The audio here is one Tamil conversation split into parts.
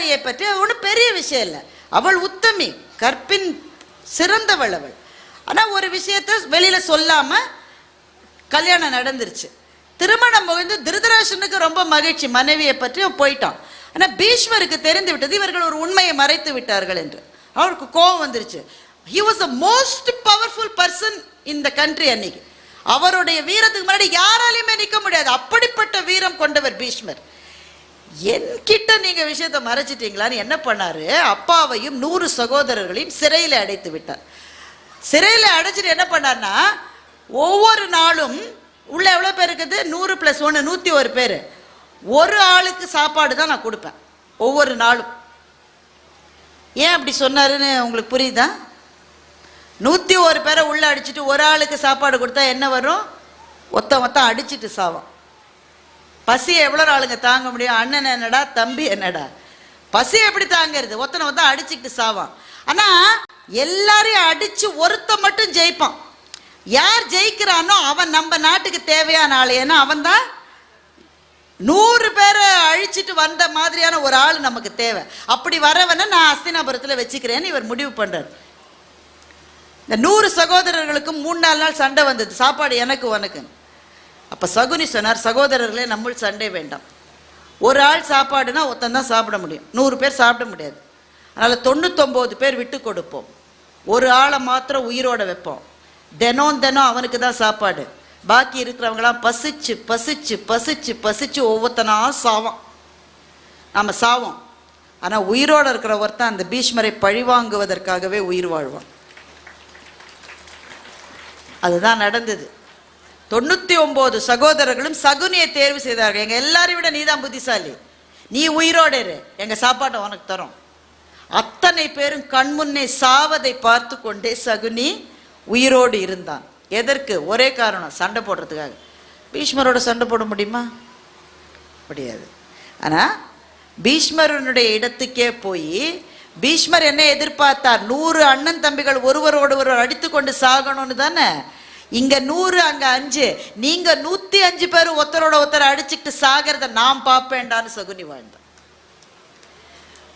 வேலைக்காரியை பற்றி ஒன்றும் பெரிய விஷயம் இல்லை. அவள் உத்தமி கற்பின் சிறந்தவள் அவள் ஆனால் ஒரு விஷயத்த வெளியில் சொல்லாமல் கல்யாணம் நடந்துருச்சு. திருமணம் முடிந்து திருதராசனுக்கு ரொம்ப மகிழ்ச்சி மனைவியை பற்றி போயிட்டான். ஆனால் பீஷ்மருக்கு தெரிந்து விட்டது இவர்கள் ஒரு உண்மையை மறைத்து விட்டார்கள் என்று. அவருக்கு கோபம் வந்துருச்சு. He was a most powerful person இந்த கண்ட்ரி அன்னைக்கு. அவருடைய வீரத்துக்கு முன்னாடி யாராலையுமே நிற்க முடியாது. அப்படிப்பட்ட வீரம் கொண்டவர் பீஷ்மர். என்கிட்ட நீங்க விஷயத்தை மறைச்சிட்டீங்களான்னு என்ன பண்ணாரு? அப்பாவையும் நூறு சகோதரர்களையும் சிறையில் அடைத்து விட்டார். சிறையில் அடைச்சிட்டு என்ன பண்ணார்னா ஒவ்வொரு நாளும் உள்ள எவ்வளோ பேர் இருக்குது? நூறு ப்ளஸ் ஒன்று நூற்றி ஒரு பேர். ஒரு ஆளுக்கு சாப்பாடு தான் நான் கொடுப்பேன் ஒவ்வொரு நாளும். ஏன் அப்படி சொன்னாருன்னு உங்களுக்கு புரியுதா? நூற்றி ஒரு பேரை உள்ள அடிச்சிட்டு ஒரு ஆளுக்கு சாப்பாடு கொடுத்தா என்ன வரும்? ஒத்த மொத்தம் அடிச்சிட்டு சாவோம் பசியை எவ்வளோ ஆளுங்க தாங்க முடியும்? அண்ணன் என்னடா தம்பி என்னடா? பசி எப்படி தாங்கிறது? ஒத்தனை ஒருத்தன் அடிச்சுக்கிட்டு சாவான். ஆனால் எல்லாரையும் அடித்து ஒருத்த மட்டும் ஜெயிப்பான். யார் ஜெயிக்கிறானோ அவன் நம்ம நாட்டுக்கு தேவையான ஆள். ஏன்னா அவன் தான் நூறு பேரை அழிச்சிட்டு வந்த மாதிரியான ஒரு ஆள் நமக்கு தேவை. அப்படி வரவனை நான் அஸ்தினாபுரத்தில் வச்சுக்கிறேன்னு இவர் முடிவு பண்ணுறார் இந்த நூறு சகோதரர்களுக்கும் மூணு நாலு நாள் சண்டை வந்தது. சாப்பாடு எனக்கு உனக்குன்னு. அப்போ சகுனி சொன்னார் சகோதரர்களே நம்மள் சண்டை வேண்டாம். ஒரு ஆள் சாப்பாடுனா ஒருத்தன் தான் சாப்பிட முடியும். நூறு பேர் சாப்பிட முடியாது. அதனால் தொண்ணூத்தொம்பது பேர் விட்டு கொடுப்போம். ஒரு ஆளை மாத்திரம் உயிரோட வைப்போம். தினம் தினம் அவனுக்கு தான் சாப்பாடு. பாக்கி இருக்கிறவங்களாம் பசிச்சு பசிச்சு பசிச்சு பசிச்சு ஒவ்வொருத்தனா சாவோம் நாம் சாவோம். ஆனால் உயிரோட இருக்கிற ஒருத்தன் அந்த பீஷ்மரை பழிவாங்குவதற்காகவே உயிர் வாழ்வான். அதுதான் நடந்தது. தொண்ணூத்தி ஒன்பது சகோதரர்களும் சகுனியை தேர்வு செய்தார்கள். எங்க எல்லாரையும் விட நீதான் புத்திசாலி. நீ உயிரோடு இரு. எங்க சாப்பாட்டை உனக்கு தரோம். அத்தனை பேரும் கண்முன்னே சாவதை பார்த்து கொண்டே சகுனி உயிரோடு இருந்தான். எதற்கு? ஒரே காரணம் சண்டை போடுறதுக்காக. பீஷ்மரோட சண்டை போட முடியுமா? முடியாது. ஆனா பீஷ்மரனுடைய இடத்துக்கே போய் பீஷ்மர் என்ன எதிர்பார்த்தார். நூறு அண்ணன் தம்பிகள் ஒருவரோடு ஒருவர் அடித்து கொண்டு சாகணும்னு தானே? இங்க நூறு அங்க அஞ்சு. நீங்க நூத்தி அஞ்சு பேர் ஒருத்தரோட ஒருத்தர் அடிச்சுக்கிட்டு சாகிறத நான் பார்ப்பேன்டான்னு சகுனி வாழ்ந்தான்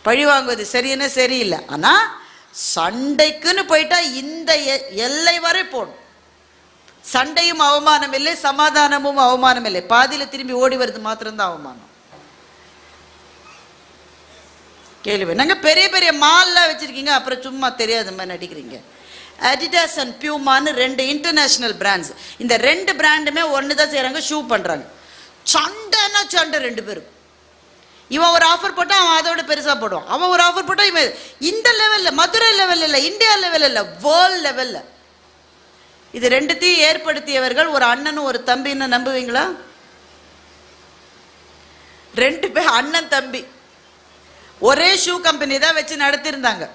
பழி வாங்குவது சரின்னு சரியில்லை. ஆனா சண்டைக்குன்னு போயிட்டா இந்த எ- எல்லை வரை போகணும். சண்டையும் அவமானம் இல்லை சமாதானமும் அவமானம் இல்லை. பாதியில திரும்பி ஓடி வருது மாத்திரம்தான் அவமானம். கேள்வி? நாங்க பெரிய பெரிய மால்லாம் வச்சிருக்கீங்க அப்புறம் சும்மா தெரியாத மாதிரி நடிக்கிறீங்க. அடிடாஸ் அண்ட் பியூமான்னு ரெண்டு இன்டர்நேஷனல் பிராண்ட்ஸ் இந்த ரெண்டு பிராண்டுமே ஒன்று தான் செய்கிறாங்க ஷூ பண்ணுறாங்க சண்டைன்னா சண்டை ரெண்டு பேரும். இவன் ஒரு ஆஃபர் போட்டால் அவன் அதோட பெருசாக போடுவான். அவன் ஒரு ஆஃபர் போட்டால் இவன் இந்த லெவலில் மதுரை லெவலில் இல்லை இந்தியா லெவலில் இல்லை வேர்ல்ட் லெவலில் இது ரெண்டுத்தையும் ஏற்படுத்தியவர்கள் ஒரு அண்ணனும் ஒரு தம்பின்னு நம்புவீங்களா? ரெண்டு பேர் அண்ணன் தம்பி. ஒரே ஷூ கம்பெனி தான் வச்சு நடத்தியிருந்தாங்க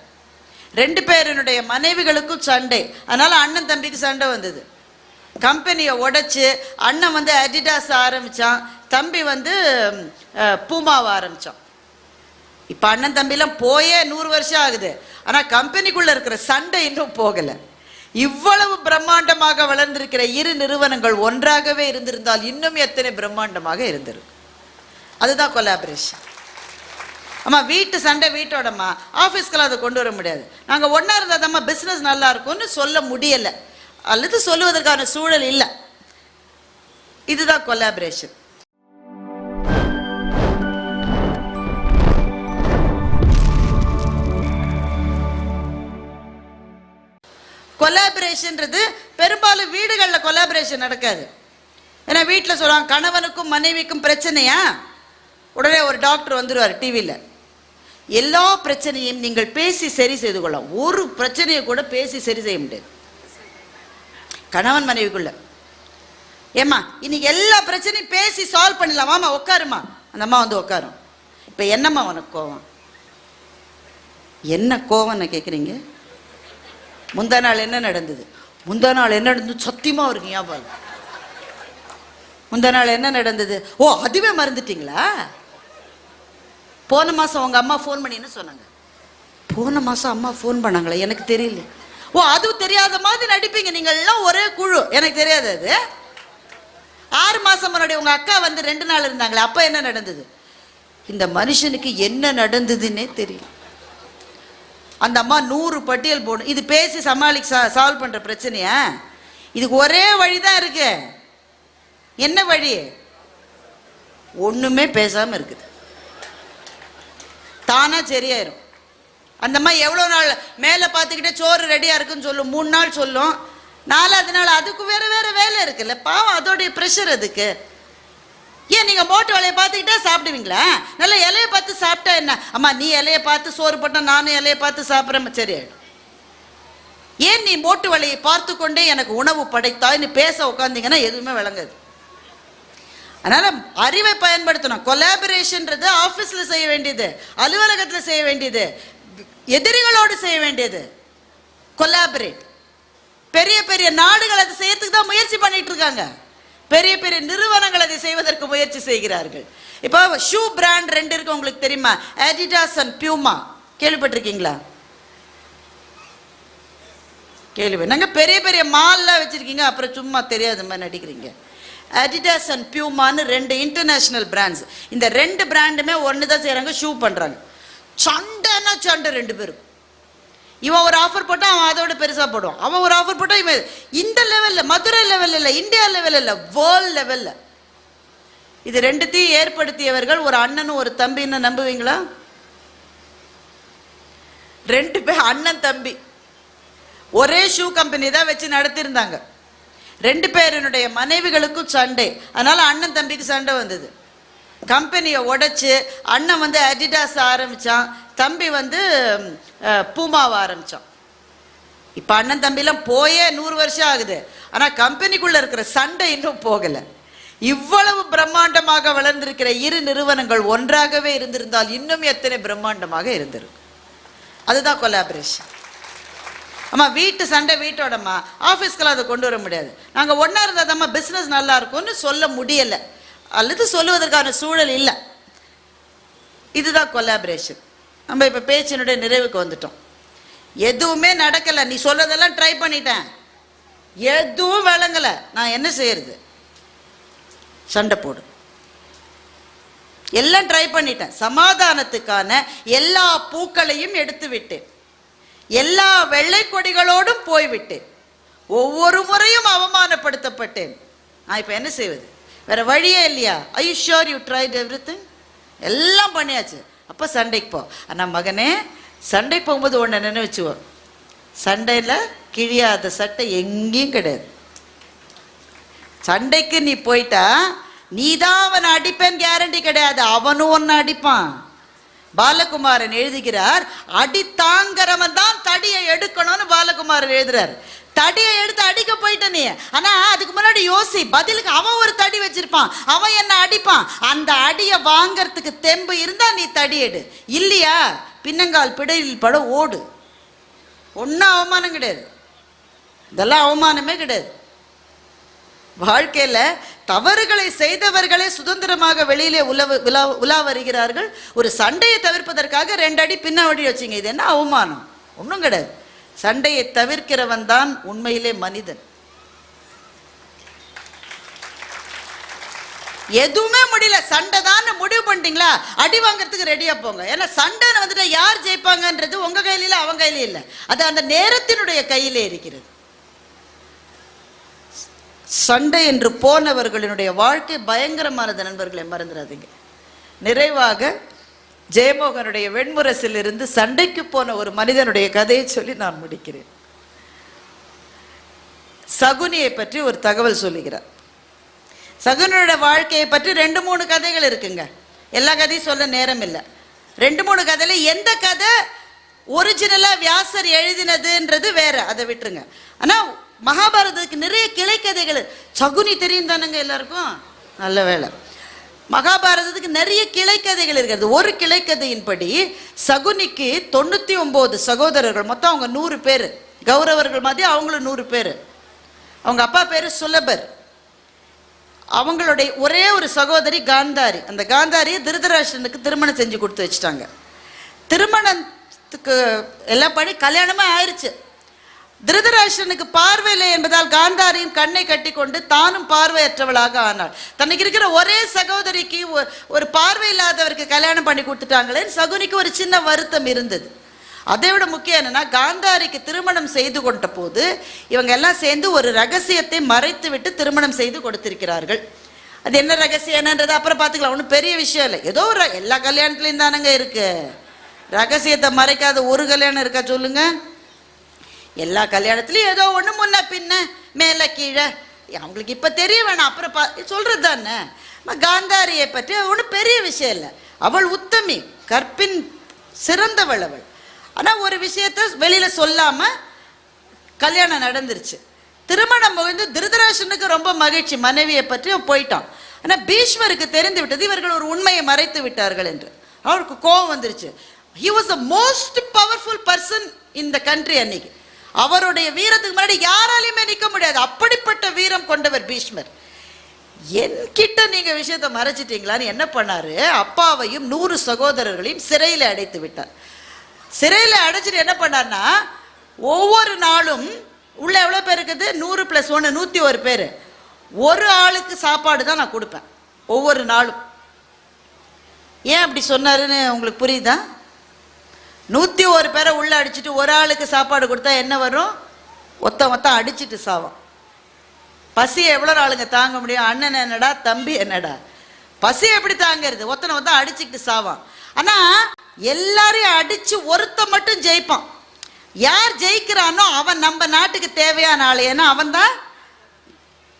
ரெண்டு பேருனுடைய மனைவிகளுக்கும் சண்டை. அதனால அண்ணன் தம்பிக்கு சண்டை வந்தது. கம்பெனியை உடைச்சு அண்ணன் வந்து அடிடாஸ் ஆரம்பிச்சான். தம்பி வந்து பூமாவை ஆரம்பிச்சான். இப்போ அண்ணன் தம்பிலாம் போயே நூறு வருஷம் ஆகுது. ஆனால் கம்பெனிக்குள்ள இருக்கிற சண்டை இன்னும் போகலை. இவ்வளவு பிரம்மாண்டமாக வளர்ந்திருக்கிற இரு நிறுவனங்கள் ஒன்றாகவே இருந்திருந்தால் இன்னும் எத்தனை பிரம்மாண்டமாக இருந்திருக்கும் அதுதான் கொலாபரேஷன் அம்மா வீட்டு சண்டை வீட்டோடம்மா. ஆஃபீஸ்க்கெல்லாம் அதை கொண்டு வர முடியாது. நாங்கள் ஒன்றா இருந்தால் பிஸ்னஸ் நல்லா இருக்கும்னு சொல்ல முடியலை. அல்லது சொல்லுவதற்கான சூழல் இல்லை. இதுதான் கொலாபரேஷன் கொலாபரேஷன்றது பெரும்பாலும் வீடுகளில் கொலாபரேஷன் நடக்காது. ஏன்னா வீட்டில் சொல்லுவாங்க கணவனுக்கும் மனைவிக்கும் பிரச்சனையா? உடனே ஒரு டாக்டர் வந்துடுவார் டிவியில் எல்லா பிரச்சனையும் நீங்கள் பேசி சரி செய்து கொள்ளலாம். ஒரு பிரச்சனையை கூட பேசி சரி செய்ய முடியாது. கணவன் மனைவிக்குள்ள. ஏம்மா இன்னைக்கு எல்லா பிரச்சனையும் பேசி சால்வ் பண்ணிடலாம். வாமா உட்காருமா அந்த அம்மா வந்து உட்காரும். இப்போ என்னம்மா உனக்கு கோவம்? என்ன கோவம்னு கேட்குறீங்க முந்தா நாள் என்ன நடந்தது? முந்தா நாள் என்ன நடந்தது சத்தியமாக அவருக்கு ஞாபகம்? முந்தா நாள் என்ன நடந்தது? ஓ அதுவே மறந்துட்டீங்களா? போன மாசம் உங்க அம்மா ஃபோன் பண்ணி என்ன சொன்னாங்க? போன மாசம் அம்மா ஃபோன் பண்ணாங்களே? எனக்கு தெரியல. ஓ அது தெரியாத மாதிரி நடிப்பீங்க. நீங்க எல்லாம் ஒரே குழு. எனக்கு தெரியாது அது. ஆறு மாசம் முன்னாடி உங்க அக்கா வந்து ரெண்டு நாள் இருந்தாங்களே அப்ப என்ன நடந்தது? இந்த மனுஷனுக்கு என்ன நடந்ததுன்னே தெரியல. அந்த அம்மா நூறு பட்டியல் போடும் இது பேசி சமாளி சால்வ் பண்ற பிரச்சனையா? இதுக்கு ஒரே வழிதான் இருக்கு. என்ன வழி? ஒண்ணுமே பேசாம இருக்குது. தானா சரியாயிரும். அந்த மாதிரி எவ்வளோ நாள் மேலே பார்த்துக்கிட்டே சோறு ரெடியாக இருக்குன்னு சொல்லும் மூணு நாள் சொல்லும். நாலாவது நாள் அதுக்கு வேறு வேறு வேலை இருக்குல்ல. பாவம் அதோடைய ப்ரெஷர் அதுக்கு. ஏன் நீங்கள் மோட்டு வேலையை பார்த்துக்கிட்டே சாப்பிடுவீங்களா? நல்லா இலையை பார்த்து சாப்பிட்டா என்ன? அம்மா நீ இலையை பார்த்து சோறு போட்டால் நானும் இலையை பார்த்து சாப்பிட்றேன். சரியாயிடும். ஏன் நீ மோட்டு வேலையை பார்த்து கொண்டே எனக்கு உணவு படைத்தாய் நீ பேச உட்காந்தீங்கன்னா எதுவுமே விளங்காது. அதனால அறிவை பயன்படுத்தணும். கொலாபரேஷன்றது ஆஃபீஸில் செய்ய வேண்டியது அலுவலகத்தில் செய்ய வேண்டியது எதிரிகளோடு செய்ய வேண்டியது. கொலாபரேட் பெரிய பெரிய நாடுகள் அதை செய்யறதுக்கு தான் முயற்சி பண்ணிட்டு இருக்காங்க. பெரிய பெரிய நிறுவனங்கள் அதை செய்வதற்கு முயற்சி செய்கிறார்கள். இப்போ ஷூ பிராண்ட் ரெண்டு இருக்கு உங்களுக்கு தெரியுமா? அடிடாஸ் அண்ட் பியூமா கேள்விப்பட்டிருக்கீங்களா? கேள்வி நாங்கள் பெரிய பெரிய மால்லாம் வச்சுருக்கீங்க அப்புறம் சும்மா தெரியாத மாதிரி நடிக்கிறீங்க. அடிடாஸ் அண்ட் பியூமான்னு ரெண்டு இன்டர்நேஷனல் பிராண்ட்ஸ் இந்த ரெண்டு பிராண்டுமே ஒன்று தான் செய்கிறாங்க ஷூ பண்ணுறாங்க சண்டைன்னா சண்டை ரெண்டு பேரும். இவன் ஒரு ஆஃபர் போட்டால் அவன் அதோட பெருசாக போடுவான். அவன் ஒரு ஆஃபர் போட்டால் இவன் இந்த லெவலில் மதுரை லெவலில் இல்லை இந்தியா லெவலில் இல்லை வேர்ல்ட் லெவலில் இது ரெண்டுத்தையும் ஏற்படுத்தியவர்கள் ஒரு அண்ணனும் ஒரு தம்பின்னு நம்புவீங்களா? ரெண்டு பேர் அண்ணன் தம்பி. ஒரே ஷூ கம்பெனி தான் வச்சு நடத்தியிருந்தாங்க. ரெண்டு பேரினுடைய மனைவிகளுக்கும் சண்டை. அதனால அண்ணன் தம்பிக்கு சண்டை வந்தது. கம்பெனியை உடைச்சு அண்ணன் வந்து அடிடாஸ் ஆரம்பிச்சான். தம்பி வந்து பூமாவை ஆரம்பிச்சான். இப்போ அண்ணன் தம்பிலாம் போயே நூறு வருஷம் ஆகுது. ஆனால் கம்பெனிக்குள்ள இருக்கிற சண்டை இன்னும் போகலை. இவ்வளவு பிரம்மாண்டமாக வளர்ந்திருக்கிற இரு நிறுவனங்கள் ஒன்றாகவே இருந்திருந்தால் இன்னும் எத்தனை பிரம்மாண்டமாக இருந்திருக்கும். அதுதான் கொலாபரேஷன் அம்மா வீட்டு சண்டை வீட்டோடம்மா. ஆஃபீஸ்க்கெல்லாம் அதை கொண்டு வர முடியாது. நாங்கள் ஒன்றா இருந்தால் தான்மா பிஸ்னஸ் நல்லா இருக்கும்னு சொல்ல முடியலை. அல்லது சொல்லுவதற்கான சூழல் இல்லை. இதுதான் கொலாபரேஷன் நம்ம இப்போ பேச்சினுடைய நிறைவுக்கு வந்துட்டோம். எதுவுமே நடக்கலை. நீ சொல்றதெல்லாம் ட்ரை பண்ணிட்டேன். எதுவும் விளங்கலை. நான் என்ன செய்யறது? சண்டை போடு. எல்லாம் ட்ரை பண்ணிட்டேன். சமாதானத்துக்கான எல்லா பூக்களையும் எடுத்து விட்டேன் எல்லா வெள்ளை கொடிகளோடும் போய்விட்டேன். ஒவ்வொரு முறையும் அவமானப்படுத்தப்பட்டேன். நான் இப்போ என்ன செய்வது? வேற வழியே இல்லையா? I sure you tried every எல்லாம் பண்ணியாச்சு. அப்போ சண்டைக்கு போ. ஆனால் மகனே சண்டைக்கு போகும்போது ஒன்று நினைவச்சுவோம் சண்டையில் கிழியாத சட்டை எங்கேயும் கிடையாது. சண்டைக்கு நீ போயிட்டா நீ தான் அவனை அடிப்பேன் கேரண்டி கிடையாது. அவனும் ஒன்று அடிப்பான். பாலகுமாரன் எழுதுகிறார் அடி தாங்கிறவன் தான் தடியை எடுக்கணும்னு பாலகுமாரன் எழுதுறாரு. தடியை எடுத்து அடிக்க போயிட்ட நீ. ஆனா அதுக்கு முன்னாடி யோசி. பதிலுக்கு அவன் ஒரு தடி வச்சிருப்பான். அவன் என்ன அடிப்பான்? அந்த அடியை வாங்கறதுக்கு தெம்பு இருந்தா நீ தடி எடு. இல்லையா? பின்னங்கால் பிடையில் பட ஓடு. ஒன்றும் அவமானம் கிடையாது. இதெல்லாம் அவமானமே கிடையாது. வாழ்க்கையில தவறுகளை செய்தவர்களே சுதந்திரமாக வெளியிலே உலவு உலா உலா வருகிறார்கள். ஒரு சண்டையை தவிர்ப்பதற்காக ரெண்டு அடி பின்னாடி வச்சிங்க. இது என்ன அவமானம்? ஒன்றும் கிடையாது. சண்டையை தவிர்க்கிறவன் தான் உண்மையிலே மனிதன். எதுவுமே முடியல. சண்டை தான் முடிவு பண்ணிட்டீங்களா? அடி வாங்குறதுக்கு ரெடியா போங்க. ஏன்னா சண்டைன்னு வந்துட்டு யார் ஜெயிப்பாங்கன்றது உங்க கையில அவங்க கையில இல்லை. அது அந்த நேரத்தினுடைய கையிலே இருக்கிறது. சண்டை என்று போனவர்களினுடைய வாழ்க்கை பயங்கரமானது நண்பர்களை மறந்துடாதீங்க. நிறைவாக ஜெயமோகனுடைய வெண்முரசில் இருந்து சண்டைக்கு போன ஒரு மனிதனுடைய கதையை சொல்லி நான் முடிக்கிறேன். சகுனியை பற்றி ஒரு தகவல் சொல்லுகிறார். சகுனியோட வாழ்க்கையை பற்றி ரெண்டு மூணு கதைகள் இருக்குங்க. எல்லா கதையும் சொல்ல நேரம் இல்லை ரெண்டு மூணு கதையில எந்த கதை ஒரிஜினலா வியாசர் எழுதினதுன்றது வேற. அதை விட்டுருங்க. ஆனா மகாபாரதத்துக்கு நிறைய கிளைக்கதைகள் சகுனி தெரியும் தானுங்க எல்லாருக்கும்? நல்ல வேலை மகாபாரதத்துக்கு நிறைய கிளைக்கதைகள் இருக்கிறது. ஒரு கிளைக்கதையின்படி சகுனிக்கு தொண்ணூத்தி ஒன்பது சகோதரர்கள் மொத்தம் அவங்க நூறு பேர். கௌரவர்கள் மாதிரி அவங்களும் நூறு பேர். அவங்க அப்பா பேர் சுலபர். அவங்களுடைய ஒரே ஒரு சகோதரி காந்தாரி. அந்த காந்தாரியை திருதராஷ்டனுக்கு திருமணம் செஞ்சு கொடுத்து வச்சுட்டாங்க. திருமணத்துக்கு எல்லாம் படி கல்யாணமே ஆயிடுச்சு திருதராஷ்டிரனுக்கு பார்வையில்லை என்பதால் காந்தாரியின் கண்ணை கட்டிக்கொண்டு தானும் பார்வையற்றவளாக ஆனாள். தனக்கு இருக்கிற ஒரே சகோதரிக்கு ஒ- ஒரு பார்வை இல்லாதவருக்கு கல்யாணம் பண்ணி கொடுத்துட்டாங்களே சகுனிக்கு ஒரு சின்ன வருத்தம் இருந்தது. அதை விட முக்கியம் என்னன்னா காந்தாரிக்கு திருமணம் செய்து கொண்ட போது இவங்க எல்லாம் சேர்ந்து ஒரு ரகசியத்தை மறைத்து விட்டு திருமணம் செய்து கொடுத்திருக்கிறார்கள். அது என்ன ரகசியம் என்னன்றது அப்புறம் பார்த்துக்கலாம். ஒன்றும் பெரிய விஷயம் இல்லை. ஏதோ ஒரு எல்லா கல்யாணத்துலையும் தானங்க இருக்கு. ரகசியத்தை மறைக்காத ஒரு கல்யாணம் இருக்கா சொல்லுங்க. எல்லா கல்யாணத்துலயும் ஏதோ ஒண்ணு முன்ன பின்ன மேல கீழே. அவங்களுக்கு இப்ப தெரிய வேணாம். அப்புறம் பா சொல்றது தானே? காந்தாரியை பற்றி ஒன்றும் பெரிய விஷயம் இல்லை. அவள் உத்தமி கற்பின் சிறந்தவள் அவள். ஆனா ஒரு விஷயத்த வெளியில சொல்லாம கல்யாணம் நடந்துருச்சு. திருமணம் முடிந்து திருதராசனுக்கு ரொம்ப மகிழ்ச்சி. மனைவியை பற்றி போயிட்டான். ஆனா பீஷ்மருக்கு தெரிந்து விட்டது இவர்கள் ஒரு உண்மையை மறைத்து விட்டார்கள் என்று. அவருக்கு கோபம் வந்துருச்சு. He was the most powerful person இந்த கண்ட்ரி அன்னைக்கு. அவருடைய வீரத்துக்கு முன்னாடி யாராலையுமே நிற்க முடியாது. அப்படிப்பட்ட வீரம் கொண்டவர் பீஷ்மர். என்கிட்ட நீங்க விஷயத்தை மறைச்சிட்டீங்களான்னு என்ன பண்ணாரு? அப்பாவையும் நூறு சகோதரர்களையும் சிறையில் அடைத்து விட்டார். சிறையில் அடைச்சிட்டு என்ன பண்ணார்னா ஒவ்வொரு நாளும் உள்ள எவ்வளோ பேர் இருக்குது? நூறு ப்ளஸ் ஒன்று நூற்றி ஒரு பேர். ஒரு ஆளுக்கு சாப்பாடு தான் நான் கொடுப்பேன். ஒவ்வொரு நாளும். ஏன் அப்படி சொன்னாருன்னு உங்களுக்கு புரியுதா? நூற்றி ஒரு பேரை உள்ள அடிச்சிட்டு ஒரு ஆளுக்கு சாப்பாடு கொடுத்தா என்ன வரும்? ஒத்த மொத்தம் அடிச்சிட்டு சாவான். பசியை எவ்வளோ ஆளுங்க தாங்க முடியும்? அண்ணன் என்னடா தம்பி என்னடா? பசி எப்படி தாங்கிறது? ஒத்தனை ஒருத்தன் அடிச்சுக்கிட்டு சாவான். ஆனால் எல்லாரையும் அடித்து ஒருத்த மட்டும் ஜெயிப்பான். யார் ஜெயிக்கிறானோ அவன் நம்ம நாட்டுக்கு தேவையான ஆள். ஏன்னா அவன் தான்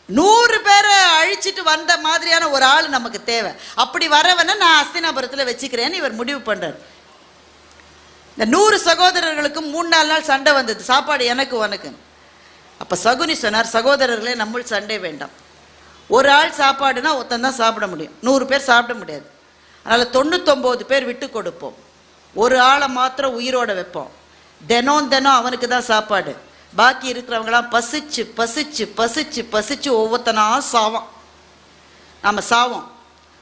நூறு பேரை அழிச்சிட்டு வந்த மாதிரியான ஒரு ஆள் நமக்கு தேவை. அப்படி வரவனை நான் அஸ்தினாபுரத்தில் வச்சுக்கிறேன்னு இவர் முடிவு பண்ணுறார் இந்த நூறு சகோதரர்களுக்கும் மூணு நாலு நாள் சண்டை வந்தது. சாப்பாடு எனக்கு உனக்கு. அப்போ சகுனி சொன்னார் சகோதரர்களே நம்மள் சண்டை வேண்டாம். ஒரு ஆள் சாப்பாடுனா ஒருத்தன் தான் சாப்பிட முடியும். நூறு பேர் சாப்பிட முடியாது. அதனால் தொண்ணூத்தொம்பது பேர் விட்டு கொடுப்போம். ஒரு ஆளை மாத்திரம் உயிரோட வைப்போம். தினம் தினம் அவனுக்கு தான் சாப்பாடு. பாக்கி இருக்கிறவங்களாம் பசிச்சு பசிச்சு பசிச்சு பசிச்சு ஒவ்வொருத்தனா சாவான். நாம சாவோம்.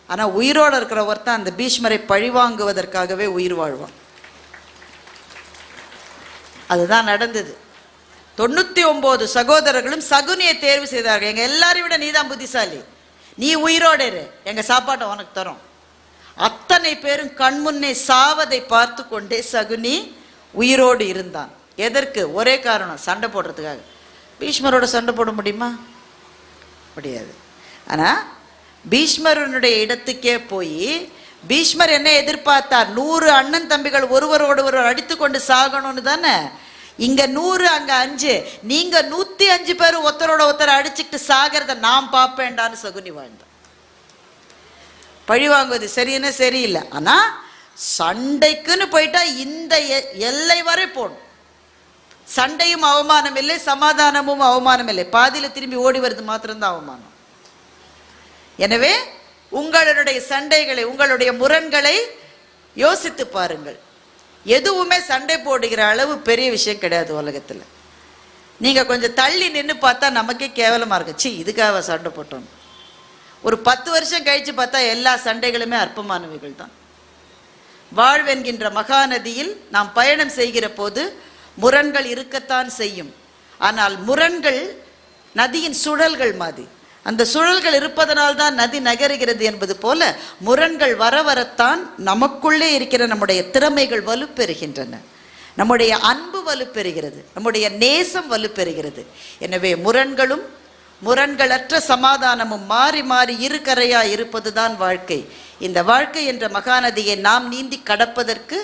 ஆனால் உயிரோட இருக்கிற ஒருத்தன் அந்த பீஷ்மரை பழிவாங்குவதற்காகவே உயிர் வாழ்வான். அதுதான் நடந்தது. தொண்ணூத்தி ஒன்பது சகோதரர்களும் சகுனியை தேர்வு செய்தார்கள். எங்க எல்லாரையும் விட நீதான் புத்திசாலி. நீ உயிரோட இரு. எங்க சாப்பாட்டை உனக்கு தரோம். அத்தனை பேரும் கண்முன்னே சாவதை பார்த்து கொண்டே சகுனி உயிரோடு இருந்தான். எதற்கு? ஒரே காரணம் சண்டை போடுறதுக்காக. பீஷ்மரோட சண்டை போட முடியுமா? முடியாது. ஆனா பீஷ்மரனுடைய இடத்துக்கே போய் பீஷ்மர் என்ன எதிர்பார்த்தார். நூறு அண்ணன் தம்பிகள் ஒருவரோடு ஒருவர் அடித்து கொண்டு சாகணும்னு தானே? இங்க நூறு அங்க அஞ்சு. நீங்க நூத்தி அஞ்சு பேர் ஒருத்தரோட ஒருத்தர் அடிச்சுக்கிட்டு சாகிறத நான் பார்ப்பேன்டான்னு சகுனி வாழ்ந்தான் பழி வாங்குவது சரின்னு சரியில்லை. ஆனா சண்டைக்குன்னு போயிட்டா இந்த எ- எல்லை வரை போகணும். சண்டையும் அவமானம் இல்லை சமாதானமும் அவமானம் இல்லை. பாதியில திரும்பி ஓடி வருது மாத்திரம்தான் அவமானம். எனவே உங்களுடைய சண்டைகளை உங்களுடைய முரண்களை யோசித்து பாருங்கள். எதுவுமே சண்டை போடுகிற அளவு பெரிய விஷயம் கிடையாது உலகத்தில். நீங்க கொஞ்சம் தள்ளி நின்று பார்த்தா நமக்கே கேவலமா இருக்கு சி இதுக்காக சண்டை போட்டோம். ஒரு பத்து வருஷம் கழிச்சு பார்த்தா எல்லா சண்டைகளுமே அற்பமானவைகள் தான். வாழ்வென்கின்ற மகாநதியில் நாம் பயணம் செய்கிற போது முரண்கள் இருக்கத்தான் செய்யும். ஆனால் முரண்கள் நதியின் சுழல்கள் மாதிரி. அந்த சுழல்கள் இருப்பதனால் தான் நதி நகருகிறது என்பது போல முரண்கள் வர வரத்தான் நமக்குள்ளே இருக்கிற நம்முடைய திறமைகள் வலுப்பெறுகின்றன. நம்முடைய அன்பு வலுப்பெறுகிறது. நம்முடைய நேசம் வலுப்பெறுகிறது. எனவே முரண்களும் முரண்களற்ற சமாதானமும் மாறி மாறி இருக்கரையா இருப்பதுதான் வாழ்க்கை. இந்த வாழ்க்கை என்ற மகாநதியை நாம் நீந்தி கடப்பதற்கு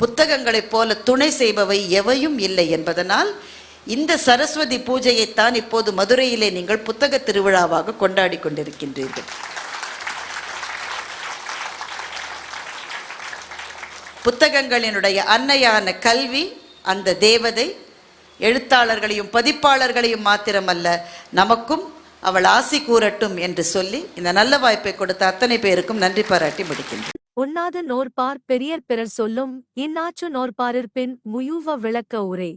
புத்தகங்களைப் போல துணை செய்பவை எவையும் இல்லை என்பதனால் இந்த சரஸ்வதி பூஜையைத்தான் இப்போது மதுரையிலே நீங்கள் புத்தக திருவிழாவாக கொண்டாடி கொண்டிருக்கின்றீர்கள். புத்தகங்களினுடைய அன்னையான கல்வி அந்த தேவதை எழுத்தாளர்களையும் பதிப்பாளர்களையும் மாத்திரமல்ல நமக்கும் அவள் ஆசி கூறட்டும் என்று சொல்லி இந்த நல்ல வாய்ப்பை கொடுத்த அத்தனை பேருக்கும் நன்றி பாராட்டி முடிக்கின்றேன். உண்ணாத நோர்பார் பெரியர் பிறர் சொல்லும் இன்னாற்று நோர்பாரிற்பின் முயூவ விளக்க உரை.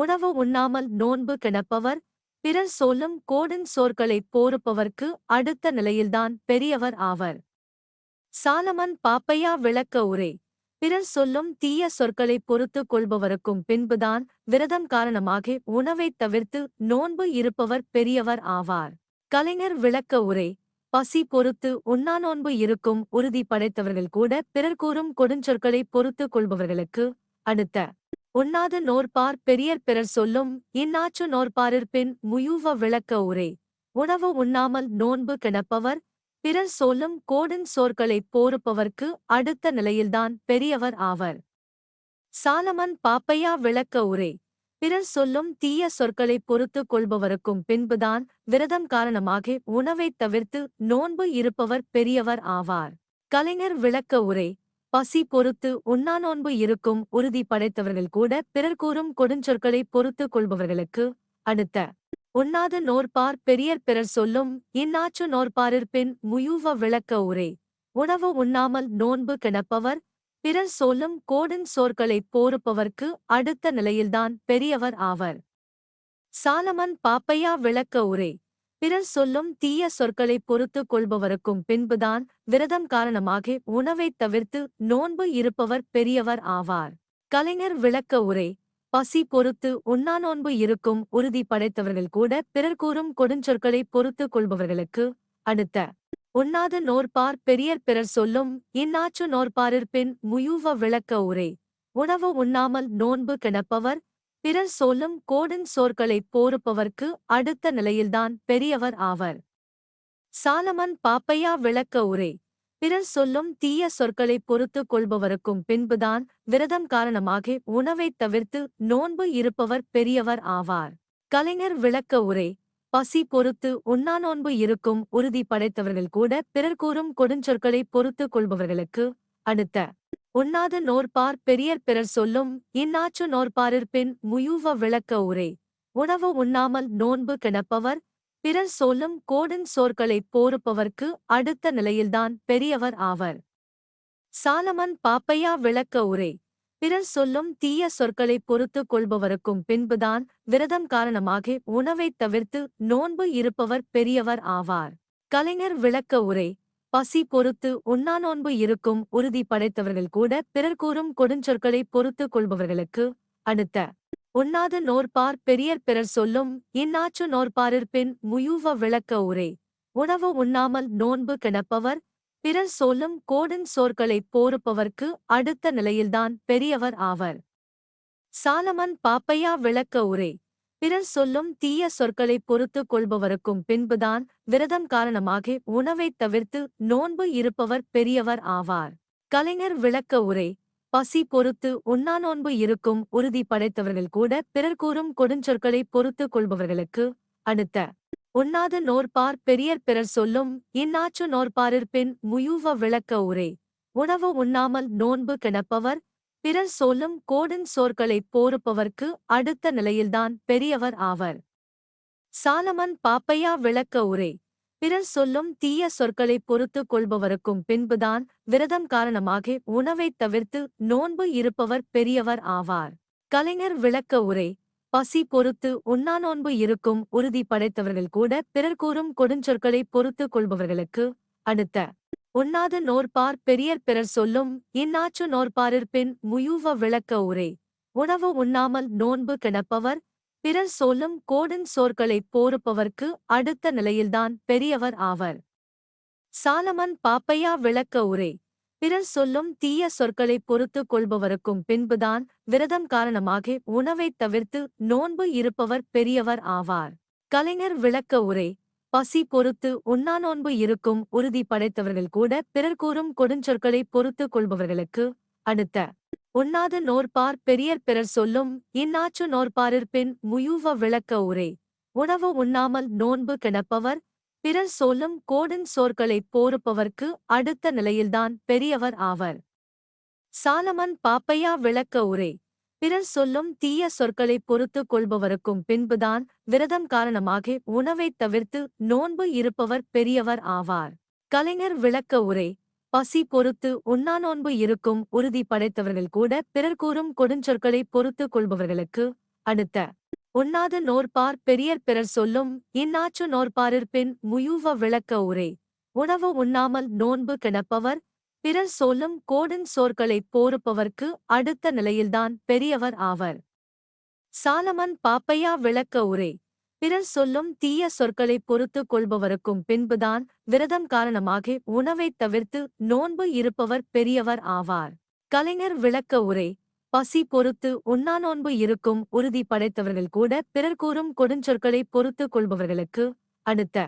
உணவு உண்ணாமல் நோன்பு கிடப்பவர் பிறர் சொல்லும் கோடன் சோர்களைப் போருப்பவர்க்கு அடுத்த நிலையில்தான் பெரியவர் ஆவர். சாலமன் பாப்பையா விளக்க உரை பிறர் சொல்லும் தீய சொற்களைப் பொறுத்துக் கொள்பவருக்கும் பின்புதான் விரதம் காரணமாக உணவைத் தவிர்த்து நோன்பு இருப்பவர் பெரியவர் ஆவார். கலைஞர் விளக்க உரை பசி பொறுத்து உண்ணா நோன்பு இருக்கும் உறுதி படைத்தவர்கள் கூட பிறர் கூறும் கொடுஞ்சொற்களைப் பொறுத்துக் கொள்பவர்களுக்கு அடுத்த உண்ணாது நோற்பார் பெரியர் பிறர் சொல்லும் இன்னாச்சு நோற்பாரிற்பின் முயூவ விளக்க உரை. உணவு உண்ணாமல் நோன்பு கிடப்பவர் பிறர் சொல்லும் கோடன் சோர்களைப் போருப்பவர்க்கு அடுத்த நிலையில்தான் பெரியவர் ஆவர். சாலமன் பாப்பையா விளக்க உரை. பிறர் சொல்லும் தீய சொற்களைப் பொறுத்துக் கொள்பவருக்கும் பின்புதான் விரதம் காரணமாக உணவைத் தவிர்த்து நோன்பு இருப்பவர் பெரியவர் ஆவார். கலைஞர் விளக்க உரை. பசி பொறுத்து உண்ணா நோன்பு இருக்கும் உறுதி படைத்தவர்கள் கூட பிறர் கூறும் கொடுஞ்சொற்களைப் பொறுத்துக் கொள்பவர்களுக்கு அடுத்த. உண்ணாத நோற்பார் பெரியர் பிறர் சொல்லும் இந்நாற்று நோற்பாரிற்பின் முயூவ விளக்க உரை. உணவு உண்ணாமல் நோன்பு கிடப்பவர் பிறர் சொல்லும் கோடன் சோர்களைப் போருப்பவர்க்கு அடுத்த நிலையில்தான் பெரியவர் ஆவர். சாலமன் பாப்பையா விளக்க உரை. பிறர் சொல்லும் தீய சொற்களைப் பொறுத்துக் கொள்பவருக்கும் பின்புதான் விரதம் காரணமாக உணவைத் தவிர்த்து நோன்பு இருப்பவர் பெரியவர் ஆவார். கலைஞர் விளக்க உரை பசி பொறுத்து உண்ணா நோன்பு இருக்கும் உறுதி படைத்தவர்கள் கூட பிறர் கூறும் கொடுஞ்சொற்களைப் பொறுத்துக் கொள்பவர்களுக்கு அடுத்த. உண்ணாத நோற்பார் பெரியர் பிறர் சொல்லும் இந்நாற்று நோற்பாரிற்பின் முயூவ விளக்க உரை உணவு உண்ணாமல் நோன்பு கிடப்பவர் பிறர் சொல்லும் கோடன் சோர்களைப் போருப்பவர்க்கு அடுத்த நிலையில்தான் பெரியவர் ஆவர். சாலமன் பாப்பையா விளக்க உரை. பிறர் சொல்லும் தீய சொற்களைப் பொறுத்துக் கொள்பவருக்கும் பின்புதான் விரதம் காரணமாக உணவைத் தவிர்த்து நோன்பு இருப்பவர் பெரியவர் ஆவார். கலைஞர் விளக்க உரை. பசி பொறுத்து உண்ணா நோன்பு இருக்கும் உறுதி படைத்தவர்கள் கூட பிறர் கூறும் கொடுஞ்சொற்களைப் பொறுத்துக் கொள்பவர்களுக்கு அடுத்த உண்ணாது நோற்பார் பெரியர் பிறர் சொல்லும் இன்னாச்சு நோற்பாரிற்பின் முயூவ விளக்க உரை. உணவு உண்ணாமல் நோன்பு கிடப்பவர் பிறர் சொல்லும் கோடன் சோர்களைப் போருப்பவர்க்கு அடுத்த நிலையில்தான் பெரியவர் ஆவர். சாலமன் பாப்பையா விளக்க உரை. பிறர் சொல்லும் தீய சொற்களைப் பொறுத்துக் கொள்பவருக்கும் பின்புதான் விரதம் காரணமாக உணவைத் தவிர்த்து நோன்பு இருப்பவர் பெரியவர் ஆவார். கலைஞர் விளக்க உரை. பசி பொறுத்து உண்ணா நோன்பு இருக்கும் உறுதி படைத்தவர்கள் கூட பிறர் கூறும் கொடுஞ்சொற்களைப் பொறுத்துக் கொள்பவர்களுக்கு அடுத்த. உண்ணாத நோற்பார் பெரியர் பிறர் சொல்லும் இந்நாற்று நோற்பாரிற்பின் முயூவ விளக்க உரை. உணவு உண்ணாமல் நோன்பு கிடப்பவர் பிறர் சொல்லும் கோடன் சோர்களைப் போருப்பவர்க்கு அடுத்த நிலையில்தான் பெரியவர் ஆவர். சாலமன் பாப்பையா விளக்க உரை. பிறர் சொல்லும் தீய சொற்களைப் பொறுத்துக் கொள்பவருக்கும் பின்புதான் விரதம் காரணமாக உணவைத் தவிர்த்து நோன்பு இருப்பவர் பெரியவர் ஆவார். கலைஞர் விளக்க உரை பசி பொறுத்து உண்ணா நோன்பு இருக்கும் உறுதி படைத்தவர்கள் கூட பிறர் கூறும் கொடுஞ்சொற்களைப் பொறுத்துக் கொள்பவர்களுக்கு அடுத்த. உண்ணாத நோற்பார் பெரியர் பிறர் சொல்லும் இன்னாச்சு நோற்பாரிற்பின் முயூவ விளக்க உரை உணவு உண்ணாமல் நோன்பு கிடப்பவர் பிறர் சொல்லும் கோடன் சோர்களைப் போருப்பவர்க்கு அடுத்த நிலையில்தான் பெரியவர் ஆவர். சாலமன் பாப்பையா விளக்க உரை. பிறர் சொல்லும் தீய சொற்களைப் பொறுத்துக் கொள்பவருக்கும் பின்புதான் விரதம் காரணமாக உணவைத் தவிர்த்து நோன்பு இருப்பவர் பெரியவர் ஆவார். கலைஞர் விளக்க உரை. பசி பொறுத்து உண்ணா நோன்பு இருக்கும் உறுதி படைத்தவர்கள் கூட பிறர் கூறும் கொடுஞ்சொற்களைப் பொறுத்துக் கொள்பவர்களுக்கு அடுத்த உண்ணாது நோற்பார் பெரியர் பிறர் சொல்லும் இன்னாச்சு நோற்பாரிற்பின் முயூவ விளக்க உரை. உணவு உண்ணாமல் நோன்பு கிடப்பவர் பிறர் சொல்லும் கோடன் சோர்களைப் போருப்பவர்க்கு அடுத்த நிலையில்தான் பெரியவர் ஆவர். சாலமன் பாப்பையா விளக்க உரை. பிறர் சொல்லும் தீய சொற்களைப் பொறுத்துக் கொள்பவருக்கும் பின்புதான் விரதம் காரணமாக உணவைத் தவிர்த்து நோன்பு இருப்பவர் பெரியவர் ஆவார். கலைஞர் விளக்க உரை. பசி பொறுத்து உண்ணா நோன்பு இருக்கும் உறுதி படைத்தவர்கள் கூட பிறர் கூறும் கொடுஞ்சொற்களைப் பொறுத்துக் கொள்பவர்களுக்கு அடுத்த. உண்ணாத நோற்பார் பெரியர் பிறர் சொல்லும் இந்நாற்று நோற்பாரிற்பின் முயூவ விளக்க உரை. உணவு உண்ணாமல் நோன்பு கிடப்பவர் பிறர் சொல்லும் கோடன் சோர்களைப் போருப்பவர்க்கு அடுத்த நிலையில்தான் பெரியவர் ஆவர். சாலமன் பாப்பையா விளக்க உரை. பிறர் சொல்லும் தீய சொற்களைப் பொறுத்துக் கொள்பவருக்கும் பின்புதான் விரதம் காரணமாக உணவைத் தவிர்த்து நோன்பு இருப்பவர் பெரியவர் ஆவார். கலைஞர் விளக்க உரை பசி பொறுத்து உண்ணா நோன்பு இருக்கும் உறுதி படைத்தவர்கள் கூட பிறர் கூறும் கொடுஞ்சொற்களைப் பொறுத்துக் கொள்பவர்களுக்கு அடுத்த. உண்ணாத நோற்பார் பெரியர் பிறர் சொல்லும் இந்நாற்று நோற்பாரிற்பின் முயூவ விளக்க உரை உணவு உண்ணாமல் நோன்பு கிடப்பவர் பிறர் சொல்லும் கோடன் சொற்களைப் போருப்பவர்க்கு அடுத்த நிலையில்தான் பெரியவர் ஆவர். சாலமன் பாப்பையா விளக்க உரை. பிறர் சொல்லும் தீய சொற்களைப் பொறுத்துக் கொள்பவருக்கும் பின்புதான் விரதம் காரணமாக உணவைத் தவிர்த்து நோன்பு இருப்பவர் பெரியவர் ஆவார். கலைஞர் விளக்க உரை. பசி பொறுத்து உண்ணா நோன்பு இருக்கும் உறுதி படைத்தவர்கள் கூட பிறர் கூறும் கொடுஞ்சொற்களைப் பொறுத்துக் கொள்பவர்களுக்கு அடுத்த.